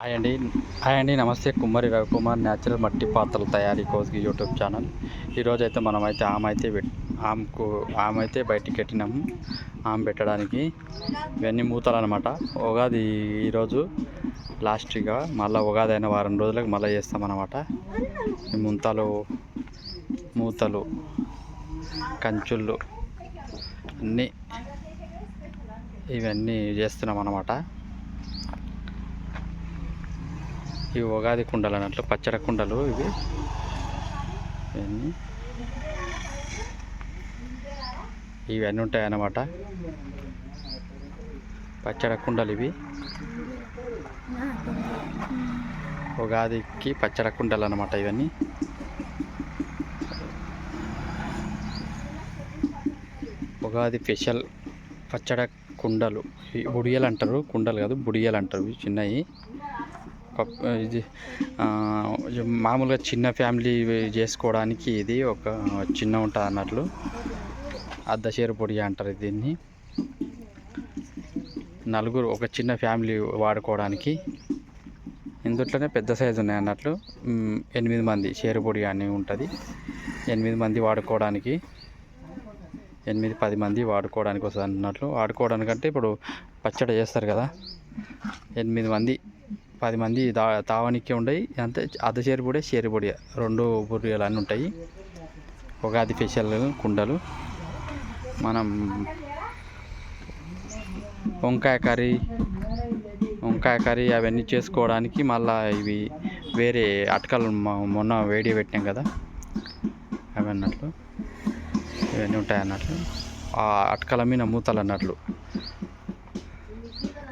Hi అండి. Hi అండి. నమస్తే. కుమ్మరి రవికుమార్ న్యాచురల్ మట్టి పాత్రల తయారీ కోసి యూట్యూబ్ ఛానల్. ఈరోజు అయితే మనం అయితే ఆమె అయితే ఆమెకు ఆమె అయితే బయటికి పెట్టినాము. ఆమె పెట్టడానికి ఇవన్నీ మూతలు అనమాట ఉగాది ఈరోజు లాస్ట్గా మళ్ళీ ఉగాది అయిన వారం రోజులకు మళ్ళీ చేస్తామన్నమాట. ఈ ముంతలు మూతలు కంచుళ్ళు అన్నీ ఇవన్నీ చేస్తున్నాం అన్నమాట ఇవి ఉగాది కుండలు అన్నట్లు పచ్చడి కుండలు ఇవి. ఇవన్నీ. ఇవన్నీ ఉంటాయన్నమాట. పచ్చడి కుండలు ఇవి. ఉగాదికి పచ్చడి కుండలు అన్నమాట ఇవన్నీ. ఉగాది స్పెషల్ పచ్చడి కుండలు. బుడియలు అంటారు కుండలు కాదు బుడియలు అంటారు. ఇవి చిన్నవి. ఒక ఇది మామూలుగా చిన్న ఫ్యామిలీ చేసుకోవడానికి ఇది ఒక చిన్న ఉంటుంది అన్నట్లు. అద్దశేరు పొడి అంటారు దీన్ని. నలుగురు ఒక చిన్న ఫ్యామిలీ వాడుకోవడానికి. ఇందుట్లోనే పెద్ద సైజు ఉన్నాయి అన్నట్లు. ఎనిమిది మంది షేరు పొడి అని ఉంటుంది. ఎనిమిది మంది వాడుకోవడానికి ఎనిమిది పది మంది వాడుకోవడానికి వస్తుంది అన్నట్లు. వాడుకోవడానికంటే ఇప్పుడు పచ్చడి చేస్తారు కదా. ఎనిమిది మంది పది మంది దా తావనికి ఉండయి అంతే. అర్ధ షేరు పొడి రెండు పొడిలు అన్నీ ఉంటాయి. ఉగాది ఫెషల్ కుండలు. మనం వంకాయ కర్రీ వంకాయ కర్రీ అవన్నీ చేసుకోవడానికి మళ్ళీ ఇవి వేరే అటకలు మొన్న వేడి పెట్టినాం కదా అవి అన్నట్లు. ఇవన్నీ ఉంటాయి అన్నట్లు. ఆ అటకల మీద మూతలు అన్నట్లు.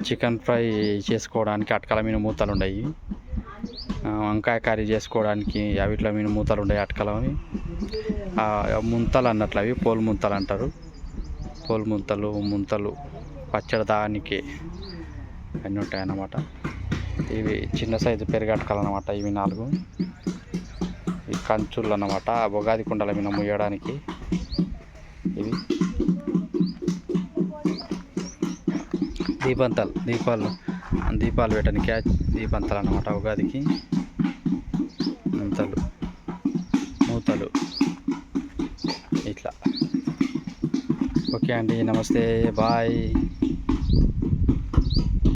చికెన్ ఫ్రై చేసుకోవడానికి అటకల మీద మూతలు ఉన్నాయి వంకాయ కర్రీ చేసుకోవడానికి అవిట్ల మీద మూతలు ఉన్నాయి అటకలవి. ముంతలు అన్నట్లు అవి పోల్ ముంతలు అంటారు. పోల్ ముంతలు ముంతలు పచ్చడి దానికి అన్నీ ఉంటాయి అన్నమాట ఇవి చిన్న సైజు పెరుగటకలు అన్నమాట ఇవి నాలుగు. ఇవి కంచులు అన్నమాట ఆ ఉగాది కుండల మీద ముయ్యడానికి ఇవి. దీపంతాలు దీపాలు దీపాలు పెట్టడానికి దీపంతాలు అన్నమాట ఉగాదికి. ముంతలు మూతలు ఇట్లా. ఓకే అండి నమస్తే బాయ్.